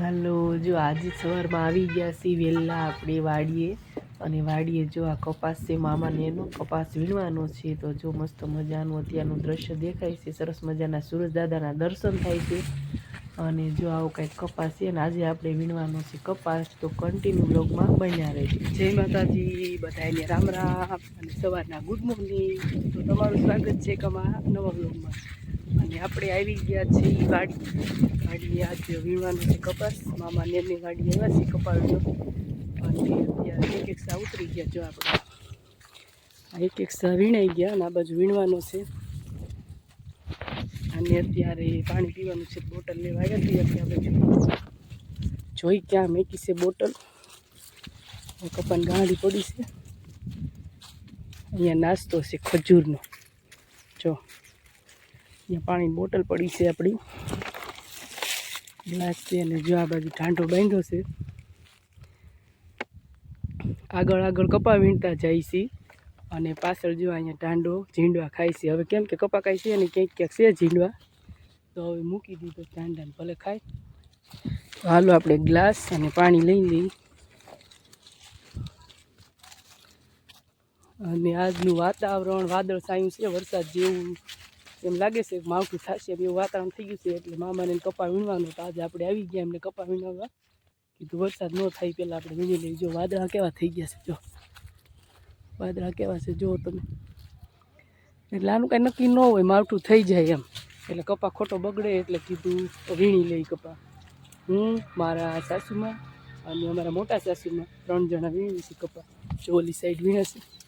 હાલો, જો આજે સવારમાં આવી ગયા છીએ વહેલા આપણે વાડીએ. અને વાડીએ જો આ કપાસ છે, મામાને એનો કપાસ વીણવાનો છે. તો જો મસ્ત મજાનું અત્યારનું દ્રશ્ય દેખાય છે. સરસ મજાના સૂરજ દાદાના દર્શન થાય છે. અને જો આવો કંઈક કપાસ છે ને આજે આપણે વીણવાનો છે કપાસ. તો કન્ટિન્યુ બ્લોગમાં બન્યા રહેજો. જય માતાજી બધાને રામ રામ. અને સવારના ગુડ મોર્નિંગ. તો તમારું સ્વાગત છે કમા નવા બ્લોગમાં અને આપણે આવી ગયા છીએ વાડી વાડીએ આજે વીણવાનું છે કપાસ, મામા નેરની વાડી આવ્યા છે કપાળનો અને અત્યારે એક એક સા ઉતરી ગયા જો આપણે. આ એક એક સા વીણાઈ ગયા અને આ બાજુ વીણવાનો છે. અને અત્યારે પાણી પીવાનું છે બોટલ લેવા આવ્યા અત્યારે આપણે જોઈ ક્યાં મેકી છે બોટલ. કપાન ગાડી પડી છે. અહીંયા નાસ્તો છે ખજૂરનો. જો. અહીંયા પાણીની બોટલ પડી છે આપણી. ગ્લાસ છે અને જો આ બાજુ ઠાંઠો બાંધ્યો છે. આગળ આગળ કપા વીણતા જાય છે. અને પાછળ જો અહીંયા ઢાંડો ઝીંડવા ખાય છે. હવે કેમ કે કપા ખાય છે અને ક્યાંક ક્યાંક છે ઝીંડવા. તો હવે મૂકી દીધો ઢાંડાને ભલે ખાય. તો હાલો આપણે ગ્લાસ અને પાણી લઈ લઈએ. અને આજનું વાતાવરણ વાદળ છાયું છે, વરસાદ જેવું. એમ લાગે છે માવઠું થશે એમ એવું વાતાવરણ થઈ ગયું છે એટલે મામાને કપા વીણવાનું તો આજે આપણે આવી ગયા એમને કપા વીણવા. કીધું વરસાદ ન થાય પહેલાં આપણે વીણી લઈએ. જો વાદળા કેવા થઈ ગયા છે, જો. વાદળા કેવા છે, જો તમે. એટલે આનું કાંઈ નક્કી ન હોય, માવઠું થઈ જાય એમ. એટલે કપા ખોટો બગડે એટલે કીધું વીણી લઈ કપા. હું, મારા સાસુમાં અને અમારા મોટા સાસુમાં ત્રણ જણા વીણી છે કપા. ઓલી સાઈડ વીણે છે.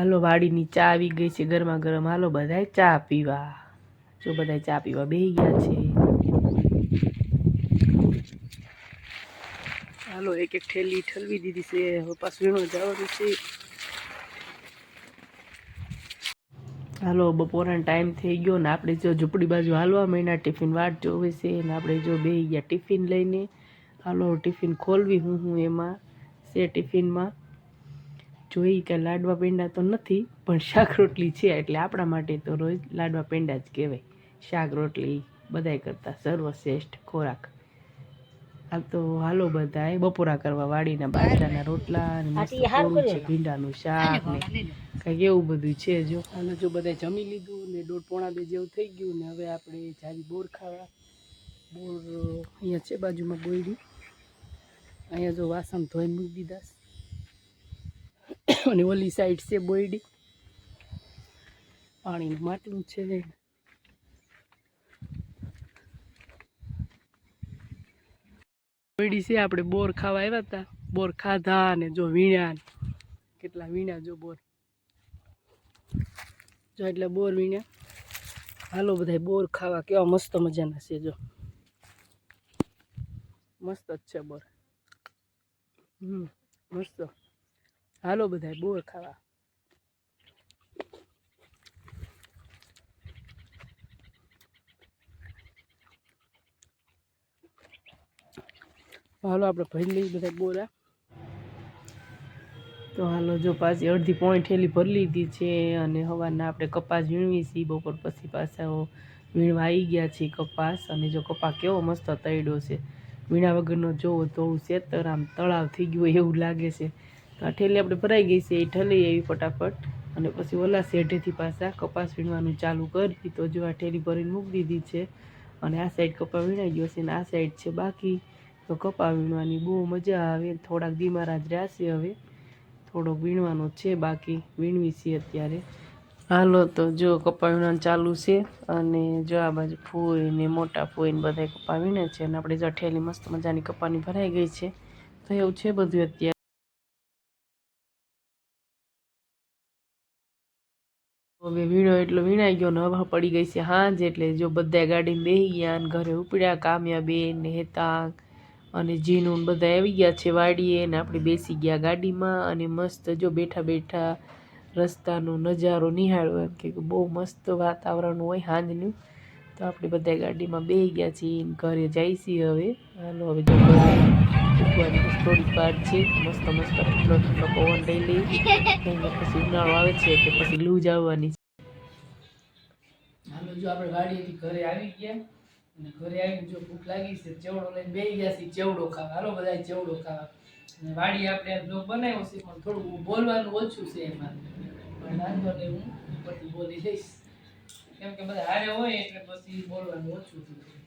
હાલો, વાડીની ચા આવી ગઈ છે ગરમા ગરમ હાલો, બધાય ચા પીવા. જો બધાય ચા પીવા બેહી ગયા છે. હાલો, એક એક ઠેલી ઠલવી દીધી છે. હવે પાછું વીણો જવાનું છે. હાલો બપોરનો ટાઈમ થઈ ગયો ને આપણે જો ઝૂંપડી બાજુ હાલવા મહિના ટિફિન વાટ જોવે છે ને આપણે જો બેહી ગયા ટિફિન લઈને. હાલો ટિફિન ખોલવી હું હું એમાં છે ટિફિનમાં. જોઈ કે લાડવા પેંડા તો નથી પણ શાક રોટલી છે એટલે આપણા માટે તો રોજ લાડવા પેંડા જ કહેવાય. શાક રોટલી બધાય કરતાં સર્વશ્રેષ્ઠ ખોરાક. આ તો હાલો બધાય બપોરા કરવા વાડીના બાજરાના રોટલા અને ભીંડાનું શાક ને. કંઈક એવું બધું છે જો. અને જો બધા જમી લીધું ને દોઢ પોણા બે જેવું થઈ ગયું ને હવે આપણે જારી બોર ખાવા. બોર અહીંયા છે બાજુમાં બોયડી અહીંયા જો વાસણ ધોઈને મૂકી દીધા. અને ઓલી સાઈડ છે બોયડી. પાણીનું માટલું છે. બોયડી છે, આપણે બોર ખાવા આવ્યા હતા. બોર ખાધા અને જો વીણ્યા કેટલા વીણ્યા જો બોર. જો એટલે બોર વીણ્યા. હાલો બધા બોર ખાવા, કેવા મસ્ત મજાના છે જો. મસ્ત જ છે બોર. હમ, મસ્ત. હાલો બધા બોર ખાવા. હાલો આપણે ભરી લઈએ બધા બોરા તો હાલો જો પાછી અડધી પોઈન્ટ થેલી ભરી લીધી છે અને હવાના આપણે કપાસ વીણવી છીએ, બપોર પછી પાછા વીણવા આવી ગયા છીએ કપાસ અને જો કપા કેવો મસ્ત તૈડો છે. વીણા વગરનો જોવો તો સેતર આમ તળાવ થઈ ગયું એવું લાગે છે. તો ઠેલી આપણે ભરાઈ ગઈ છે, એ ઠલી એવી ફટાફટ. અને પછી ઓલા શેઢેથી પાછા કપાસ વીણવાનું ચાલુ કરી તો જો આ ઠેલી ભરીને મૂકી દીધી છે. અને આ સાઈડ કપા વીણાઈ ગયો છે અને આ સાઈડ છે બાકી. તો કપા વીણવાની બહુ મજા આવે થોડાક દીમારા જ રહેશે હવે. થોડોક વીણવાનો છે, બાકી વીણવી છે અત્યારે. હાલો તો જો કપા વીણવાનું ચાલુ છે અને જો આ બાજુ ફૂઈ ને મોટા ફૂઈ ને બધા કપા વીણે છે. અને આપણે જો ઠેલી મસ્ત મજાની કપાની ભરાઈ ગઈ છે. તો એવું છે બધું અત્યારે. હવે વીણો એટલો વીણાઈ ગયો ને હવા પડી ગઈ છે હાંજ એટલે જો બધા ગાડીમાં બેસી ગયા ને ઘરે ઉપડ્યા, કામ્યા બેન ને હેતાંગ અને જીનું બધા આવી ગયા છે વાડીએ ને આપણે બેસી ગયા ગાડીમાં અને મસ્ત જો બેઠા બેઠા રસ્તાનો નજારો નિહાળ્યો એમ કે બહુ મસ્ત વાતાવરણ હોય હાંજનું. તો આપણે બધા ગાડીમાં બેસી ગયા છીએ ઘરે જાય છીએ હવે. હાલો, હવે જો ઘરે સ્ટોરી પાર્ટ છે મસ્ત મસ્ત ઠંડો ઠંડો પવન લઈ લઈ. પછી ઉનાળો આવે છે કે પછી લૂજ આવવાની. હાલો જો આપણે વાડીએથી ઘરે આવી ગયા અને ઘરે આવીને જો ભૂખ લાગી છે ચેવડો લઈને બેસી ગયા છે ચેવડો ખાવા. હાલો બધા ચેવડો ખાવા. અને વાડી આપણે આ બ્લોગ બનાવ્યો છે પણ થોડું બોલવાનું ઓછું છે એમાં. પણ વાંધો નહીં હું ઉપરથી બોલી લઈશ. કેમ કે બધા હારે હોય એટલે પછી બોલવાનું ઓછું થયું